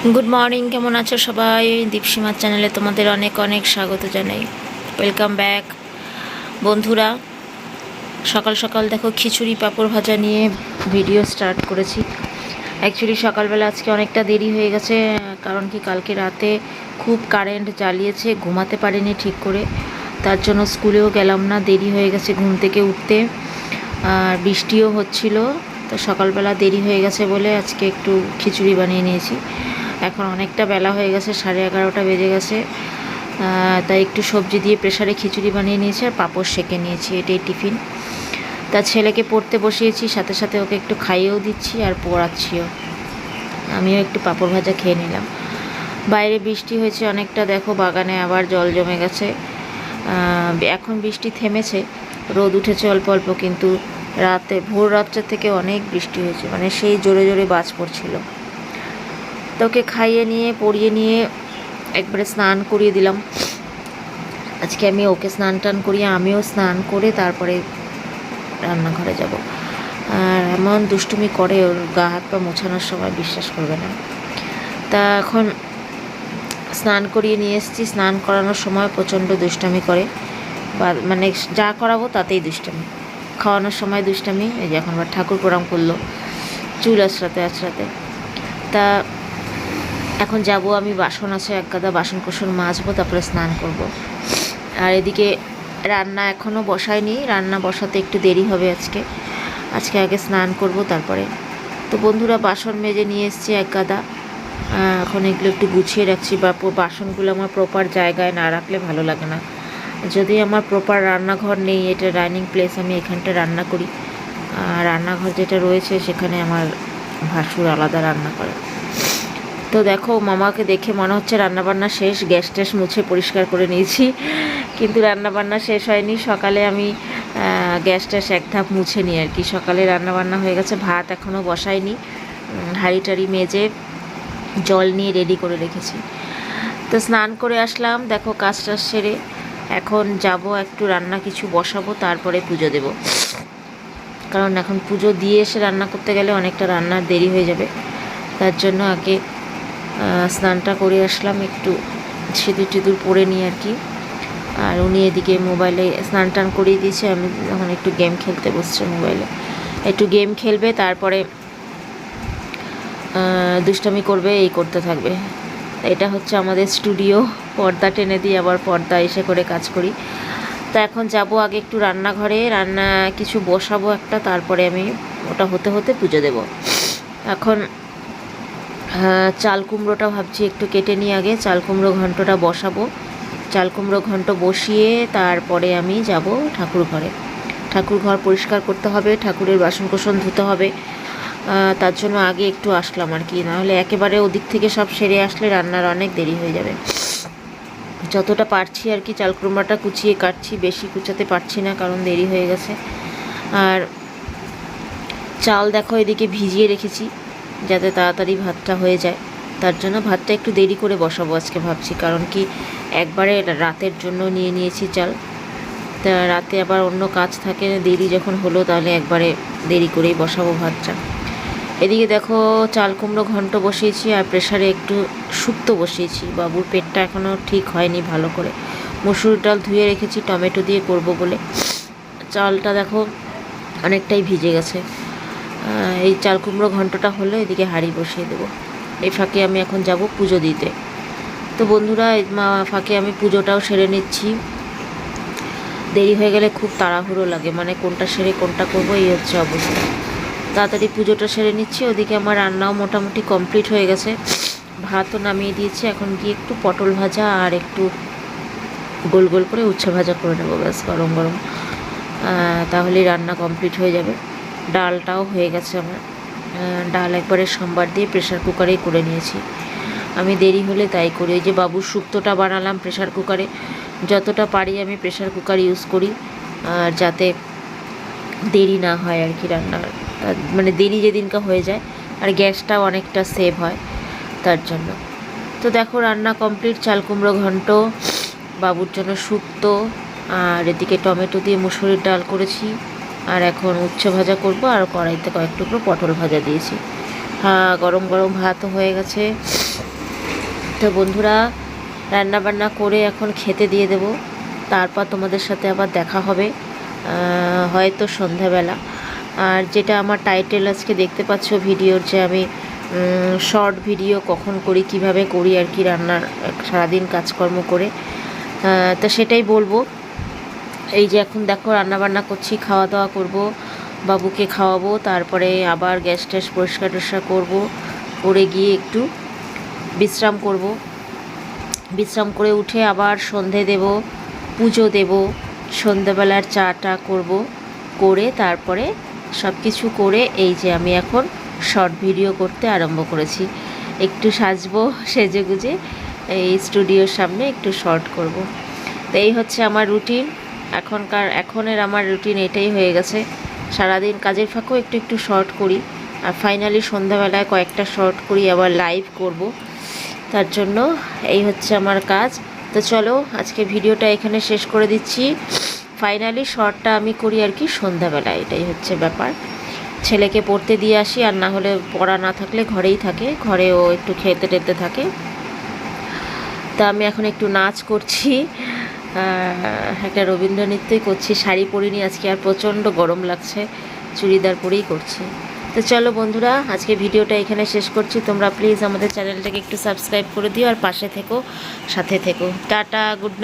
Good morning কেমন আছো সবাই? দীপসীমার চ্যানেলে তোমাদের অনেক অনেক স্বাগত জানাই। ওয়েলকাম ব্যাক বন্ধুরা, সকাল সকাল দেখো খিচুড়ি পাঁপড় ভাজা নিয়ে ভিডিও স্টার্ট করেছি। অ্যাকচুয়ালি সকালবেলা আজকে অনেকটা দেরি হয়ে গেছে, কারণ কি কালকে রাতে খুব কারেন্ট জ্বালিয়েছে, ঘুমাতে পারিনি ঠিক করে। তার জন্য স্কুলেও গেলাম না, দেরি হয়ে গেছে ঘুম থেকে উঠতে। আর বৃষ্টিও হচ্ছিল, তো সকালবেলা দেরি হয়ে গেছে বলে আজকে একটু খিচুড়ি বানিয়ে নিয়েছি। এখন অনেকটা বেলা হয়ে গেছে, সাড়ে এগারোটা বেজে গেছে। তাই একটু সবজি দিয়ে প্রেসারে খিচুড়ি বানিয়ে নিয়েছি আর পাঁপড় সেঁকে নিয়েছি, এটাই টিফিন। তা ছেলেকে পড়তে বসিয়েছি, সাথে সাথে ওকে একটু খাইয়েও দিচ্ছি আর পড়াচ্ছিও। আমিও একটু পাঁপড় ভাজা খেয়ে নিলাম। বাইরে বৃষ্টি হয়েছে অনেকটা, দেখো বাগানে আবার জল জমে গেছে। এখন বৃষ্টি থেমেছে, রোদ উঠেছে অল্প অল্প, কিন্তু রাতে, ভোর রাত্রের থেকে অনেক বৃষ্টি হয়েছে মানে সেই জোরে জোরে বাজ পড়ছিল। তো ওকে খাইয়ে নিয়ে, পরিয়ে নিয়ে একবারে স্নান করিয়ে দিলাম। আজকে আমি ওকে স্নান টান করিয়ে, আমিও স্নান করে তারপরে রান্নাঘরে যাব। আর এমন দুষ্টুমি করে, ওর গা হাত পা মোছানোর সময় বিশ্বাস করবে না। তা এখন স্নান করিয়ে নিয়ে এসেছি। স্নান করানোর সময় প্রচণ্ড দুষ্টামি করে। বা মানে যা করাবো তাতেই দুষ্টামি। খাওয়ানোর সময় দুষ্টামি। এই যে এখন আবার ঠাকুর প্রণাম করল, চুল আছড়াতে আছড়াতে। তা এখন যাব, আমি বাসন আছে, এক গাদা বাসন কোসন মাজবো, তারপরে স্নান করব। আর এদিকে রান্না এখনও বসাইনি রান্না বসাতে একটু দেরি হবে আজকে। আজকে আগে স্নান করব, তারপরে। তো বন্ধুরা, বাসন মেজে নিয়ে এসেছি এক গাদা। এখন এগুলো একটু গুছিয়ে রাখছি, বা বাসনগুলো আমার প্রপার জায়গায় না রাখলে ভালো লাগে না। যদি আমার প্রপার রান্নাঘর নেই, এটা ডাইনিং প্লেস আমি এখানটা রান্না করি। রান্নাঘর যেটা রয়েছে, সেখানে আমার ভাসুর আলাদা রান্না করে। তো দেখো, মামাকে দেখে মনে হচ্ছে রান্নাবান্না শেষ, গ্যাস ট্যাস মুছে পরিষ্কার করে নিয়েছি। কিন্তু রান্নাবান্না শেষ হয়নি, সকালে আমি গ্যাস ট্যাস এক ধাপ মুছে নিই আর কি সকালে রান্নাবান্না হয়ে গেছে, ভাত এখনও বসাইনি। হাঁড়ি টাড়ি মেজে জল নিয়ে রেডি করে রেখেছি। তো স্নান করে আসলাম, দেখো কাজ টাজ সেরে। এখন যাব, একটু রান্না কিছু বসাবো, তারপরে পুজো দেব। কারণ এখন পুজো দিয়ে এসে রান্না করতে গেলে অনেকটা রান্নার দেরি হয়ে যাবে। তার জন্য আগে স্নানটা করে আসলাম, একটু সিঁদুর টিঁদুর পরে নিই আর কি। আর উনি এদিকে মোবাইলে স্নান টান করিয়ে দিয়েছে, আমি এখন একটু গেম খেলতে বসছে মোবাইলে। একটু গেম খেলবে, তারপরে দুষ্টামি করবে, এই করতে থাকবে। এটা হচ্ছে আমাদের স্টুডিও, পর্দা টেনে দিয়ে আবার পর্দা এসে করে কাজ করি। তা এখন যাব আগে একটু রান্নাঘরে, রান্না কিছু বসাবো একটা, তারপরে আমি ওটা হতে হতে পুজো দেব। এখন চাল কুমড়োটা ভাবছি একটু কেটে নিয়ে আগে। চাল কুমড়ো ঘন্টটা বসাবো। চাল কুমড়ো ঘন্ট বসিয়ে তারপরে আমি যাব ঠাকুর ঘরে। ঠাকুর ঘর পরিষ্কার করতে হবে, ঠাকুরের বাসন কোসন ধুতে হবে। তার জন্য আগে একটু আসলাম আর কি। নাহলে একেবারে ওদিক থেকে সব সেরে আসলে রান্নার অনেক দেরি হয়ে যাবে। যতটা পারছি আর কি চাল কুমড়োটা কুচিয়ে কাটছি, বেশি কুচাতে পারছি না কারণ দেরি হয়ে গেছে। আর চাল দেখো এদিকে ভিজিয়ে রেখেছি। যাতে তাড়াতাড়ি ভাতটা হয়ে যায়। তার জন্য ভাতটা একটু দেরি করে বসাবো আজকে ভাবছি, কারণ কি একবারে রাতের জন্য নিয়ে নিয়েছি চাল। তা রাতে আবার অন্য কাজ থাকে, দেরি যখন হলো তাহলে একবারে দেরি করেই বসাবো ভাতটা। এদিকে দেখো চাল কুমড়ো ঘন্ট বসিয়েছি আর প্রেশারে একটু শুক্তো বসিয়েছি। বাবুর পেটটা এখনও ঠিক হয়নি ভালো করে। মসুর ডাল ধুয়ে রেখেছি, টমেটো দিয়ে করব বলে। চালটা দেখো অনেকটাই ভিজে গেছে। এই চাল কুমড়ো ঘন্টটা হলো, এদিকে হাঁড়ি বসিয়ে দেবো। এই ফাঁকে আমি এখন যাব পুজো দিতে। তো বন্ধুরা মা- ফাঁকে আমি পুজোটাও সেরে নিচ্ছি। দেরি হয়ে গেলে খুব তাড়াহুড়ো লাগে মানে কোনটা সেরে কোনটা করব, এই হচ্ছে অবস্থা। তাড়াতাড়ি পুজোটা সেরে নিচ্ছি, ওদিকে আমার রান্নাও মোটামুটি কমপ্লিট হয়ে গেছে। ভাতও নামিয়ে দিয়েছি, এখন গিয়ে একটু পটল ভাজা আর একটু গোল গোল করে উচ্ছে ভাজা করে নেব, ব্যাস গরম গরম। তাহলেই রান্না কমপ্লিট হয়ে যাবে। ডালটাও হয়ে গেছে আমার। ডাল একবারে সোমবার দিয়ে প্রেশার কুকারেই করে নিয়েছি। আমি দেরি হলে তাই করি। ওই যে বাবুর শুক্তোটা বানালাম প্রেশার কুকারে যতটা পারি আমি প্রেশার কুকার ইউজ করি। আর যাতে দেরি না হয় আর কি রান্নার। মানে দেরি যেদিনকা হয়ে যায়, আর গ্যাসটাও অনেকটা সেভ হয় তার জন্য। তো দেখো রান্না কমপ্লিট চাল কুমড়ো ঘন্ট, বাবুর জন্য শুক্তো, আর এদিকে টমেটো দিয়ে মুসুরির ডাল করেছি। আর এখন উচ্ছে ভাজা করব, আর কড়াইতে কয়েক টুকরো পটল ভাজা দিয়েছি। হ্যাঁ গরম গরম ভাতও হয়ে গেছে। তো বন্ধুরা রান্না বান্না করে এখন খেতে দিয়ে দেব। তারপর তোমাদের সাথে আবার দেখা হবে হয়তো সন্ধ্যাবেলা। আর যেটা আমার টাইটেল আজকে দেখতে পাচ্ছ ভিডিওর, যে আমি শর্ট ভিডিও কখন করি, কীভাবে করি আর কি রান্নার, সারাদিন কাজকর্ম করে তো সেটাই বলব। এই যে এখন দেখো রান্না বান্না করছি খাওয়া দাওয়া করব, বাবুকে খাওয়াবো, তারপরে আবার গ্যাস ট্যাস পরিষ্কার টরিষ্কার করব, করে গিয়ে একটু বিশ্রাম করব। বিশ্রাম করে উঠে আবার সন্ধে দেব, পুজো দেব, সন্ধেবেলার চাটা করব, করে তারপরে সব কিছু করে এই যে আমি এখন শর্ট ভিডিও করতে আরম্ভ করেছি। একটু সাজবো সেজে গুজে এই স্টুডিওর সামনে একটু শর্ট করব। তো এই হচ্ছে আমার রুটিন। এখনকার, এখনের আমার রুটিন এটাই হয়ে গেছে। সারাদিন কাজের ফাঁকেও একটু একটু শর্ট করি। আর ফাইনালি সন্ধ্যাবেলায় কয়েকটা শর্ট করি, আবার লাইভ করব। তার জন্য এই হচ্ছে আমার কাজ। তো চলো, আজকে ভিডিওটা এখানে শেষ করে দিচ্ছি। ফাইনালি শর্টটা আমি করি আর কি সন্ধ্যাবেলা এটাই হচ্ছে ব্যাপার। ছেলেকে পড়তে দিয়ে আসি, আর না হলে পড়া না থাকলে ঘরেই থাকে। ঘরে ও একটু খেতে টেতে থাকে। তা আমি এখন একটু নাচ করছি। একটা রবীন্দ্র নৃত্যই করছি, শাড়ি পরিনি, আজকে আর প্রচণ্ড গরম লাগছে, চুড়িদার পরেই করছি। তো চলো বন্ধুরা, আজকে ভিডিওটা এখানে শেষ করছি। তোমরা প্লিজ আমাদের চ্যানেলটাকে একটু সাবস্ক্রাইব করে দিও আর পাশে থেকো, সাথে থেকো। Tata good